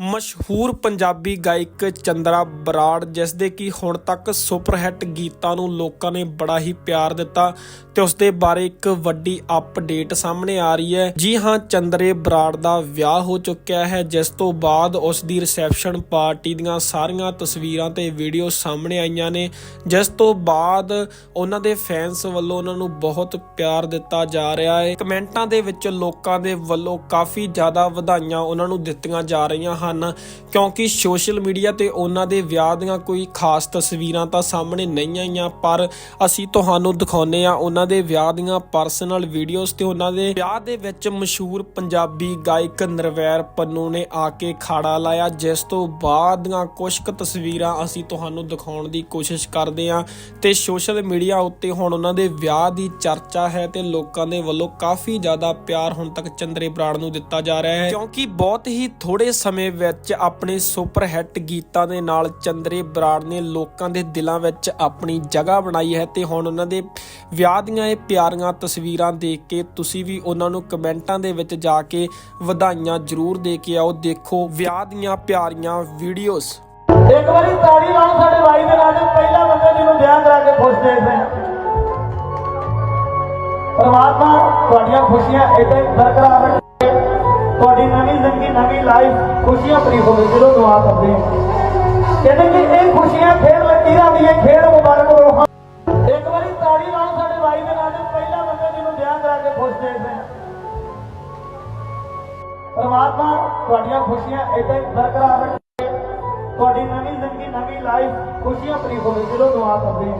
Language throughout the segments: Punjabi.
ਮਸ਼ਹੂਰ ਪੰਜਾਬੀ ਗਾਇਕ ਚੰਦਰਾ ਬਰਾੜ, ਜਿਸ ਦੇ ਕਿ ਹੁਣ ਤੱਕ ਸੁਪਰਹਿੱਟ ਗੀਤਾਂ ਨੂੰ ਲੋਕਾਂ ਨੇ ਬੜਾ ਹੀ ਪਿਆਰ ਦਿੱਤਾ ਤੇ ਉਸ ਦੇ ਬਾਰੇ ਇੱਕ ਵੱਡੀ ਅਪਡੇਟ ਸਾਹਮਣੇ ਆ ਰਹੀ ਹੈ। ਜੀ ਹਾਂ, ਚੰਦਰੇ ਬਰਾੜ ਦਾ ਵਿਆਹ ਹੋ ਚੁੱਕਿਆ ਹੈ, ਜਿਸ ਤੋਂ ਬਾਅਦ ਉਸ ਦੀ ਰਿਸੈਪਸ਼ਨ ਪਾਰਟੀ ਦੀਆਂ ਸਾਰੀਆਂ ਤਸਵੀਰਾਂ ਤੇ ਵੀਡੀਓ ਸਾਹਮਣੇ ਆਈਆਂ ਨੇ, ਜਿਸ ਤੋਂ ਬਾਅਦ ਉਹਨਾਂ ਦੇ ਫੈਨਸ ਵੱਲੋਂ ਉਹਨਾਂ ਨੂੰ ਬਹੁਤ ਪਿਆਰ ਦਿੱਤਾ ਜਾ ਰਿਹਾ ਹੈ। ਕਮੈਂਟਾਂ ਦੇ ਵਿੱਚ ਲੋਕਾਂ ਦੇ ਵੱਲੋਂ ਕਾਫੀ ਜ਼ਿਆਦਾ ਵਧਾਈਆਂ ਉਹਨਾਂ ਨੂੰ ਦਿੱਤੀਆਂ ਜਾ ਰਹੀਆਂ ਹਨ। ਕਿਉਂਕਿ ਸੋਸ਼ਲ ਮੀਡੀਆ ਤੇ ਉਹਨਾਂ ਦੇ ਵਿਆਹ ਦੀਆਂ ਕੋਈ ਖਾਸ ਤਸਵੀਰਾਂ ਤਾਂ ਸਾਹਮਣੇ ਨਹੀਂ ਆਈਆਂ, ਪਰ ਅਸੀਂ ਤੁਹਾਨੂੰ ਦਿਖਾਉਨੇ ਆ ਉਹਨਾਂ ਦੇ ਵਿਆਹ ਦੀਆਂ ਪਰਸਨਲ ਵੀਡੀਓਜ਼ ਤੇ ਉਹਨਾਂ ਦੇ ਵਿਆਹ ਦੇ ਵਿੱਚ ਮਸ਼ਹੂਰ ਪੰਜਾਬੀ ਗਾਇਕ ਨਰਵੈਰ ਪੰਨੂ ਨੇ ਆ ਕੇ ਖਾੜਾ ਲਾਇਆ। ਜਿਸ ਤੋਂ ਬਾਅਦ ਦੀਆਂ ਕੁਝ ਕੁ ਤਸਵੀਰਾਂ ਅਸੀਂ ਤੁਹਾਨੂੰ ਦਿਖਾਉਣ ਦੀ ਕੋਸ਼ਿਸ਼ ਕਰਦੇ ਆ ਤੇ ਸੋਸ਼ਲ ਮੀਡੀਆ ਉੱਤੇ ਹੁਣ ਉਹਨਾਂ ਦੇ ਵਿਆਹ ਦੀ ਚਰਚਾ ਹੈ ਤੇ ਲੋਕਾਂ ਦੇ ਵੱਲੋਂ ਕਾਫੀ ਜ਼ਿਆਦਾ ਪਿਆਰ ਹੁਣ ਤੱਕ ਚੰਦਰੇ ਬਰਾੜ ਨੂੰ ਦਿੱਤਾ ਜਾ ਰਿਹਾ ਹੈ। ਕਿਉਂਕਿ ਬਹੁਤ ਹੀ ਥੋੜੇ ਸਮੇਂ ਵਿੱਚ ਆਪਣੇ ਸੁਪਰ ਹਿੱਟ ਗੀਤਾਂ ਦੇ ਨਾਲ ਚੰਦਰੇ ਬਰਾੜ ਨੇ ਲੋਕਾਂ ਦੇ ਦਿਲਾਂ ਵਿੱਚ ਆਪਣੀ ਜਗ੍ਹਾ ਬਣਾਈ ਹੈ ਤੇ ਹੁਣ ਉਹਨਾਂ ਦੇ ਵਿਆਹ ਦੀਆਂ ਇਹ ਪਿਆਰੀਆਂ ਤਸਵੀਰਾਂ ਦੇਖ ਕੇ ਤੁਸੀਂ ਵੀ ਉਹਨਾਂ ਨੂੰ ਕਮੈਂਟਾਂ ਦੇ ਵਿੱਚ ਜਾ ਕੇ ਵਧਾਈਆਂ ਜ਼ਰੂਰ ਦੇ ਕੇ ਆਓ। ਦੇਖੋ, ਵਿਆਹ ਦੀਆਂ ਪਿਆਰੀਆਂ ਵੀਡੀਓਜ਼। ਇੱਕ ਵਾਰੀ ਤਾੜੀ ਲਾਓ ਸਾਡੇ ਭਾਈ ਦੇ ਨਾਲ, ਪਹਿਲਾ ਬੰਦਾ ਜਿਹਨੂੰ ਵਿਆਹ ਕਰਾ ਕੇ ਖੁਸ਼ ਦੇਖਦੇ ਆ ਪਰਮਾਤਮਾ ਤੁਹਾਡੀਆਂ ਖੁਸ਼ੀਆਂ ਏਦਾਂ ਹੀ ਬਰਕਰਾਰ ਰੱਖੇ ਤੁਹਾਡੀ ਨਵੀਂ ਜ਼ਿੰਦਗੀ, ਨਵੀਂ ਲਾਈਫ ਖੁਸ਼ੀਆਂ ਭਰੀ ਹੋਵੇ, ਜਦੋਂ ਦੁਆ ਕਰਦੇ ਹਾਂ ਕਹਿੰਦੇ ਕਿ ਇਹ ਖੁਸ਼ੀਆਂ ਖੇਡ ਲਕੀਰਾਂ ਦੀ ਇਹ ਖੇਡ ਮੁਬਾਰਕ ਰੋਹਾਂ। ਇੱਕ ਵਾਰੀ ਤਾੜੀ ਲਾਓ ਸਾਡੇ ਭਾਈ ਦੇ ਨਾਲ ਪਹਿਲਾ ਬੰਦਾ ਜਿਹਨੂੰ ਵਿਆਹ ਕਰਾ ਕੇ ਖੁਸ਼ ਦੇਖਦੇ ਆ ਪਰਮਾਤਮਾ ਤੁਹਾਡੀਆਂ ਖੁਸ਼ੀਆਂ ਏਦਾਂ ਹੀ ਬਰਕਰਾਰ ਰੱਖੇ। ਤੁਹਾਡੀ ਨਵੀਂ ਜ਼ਿੰਦਗੀ, ਨਵੀਂ ਲਾਈਫ ਖੁਸ਼ੀਆਂ ਭਰੀ ਹੋਵੇ, ਜਦੋਂ ਦੁਆ ਕਰਦੇ ਹਾਂ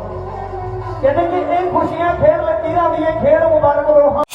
ਕਹਿੰਦੇ ਕਿ ਇਹ ਖੁਸ਼ੀਆਂ ਖੇਡ ਲਕੀਰਾਂ ਦੀ ਇਹ ਖੇਡ ਮੁਬਾਰਕ ਰੋਹਾਂ।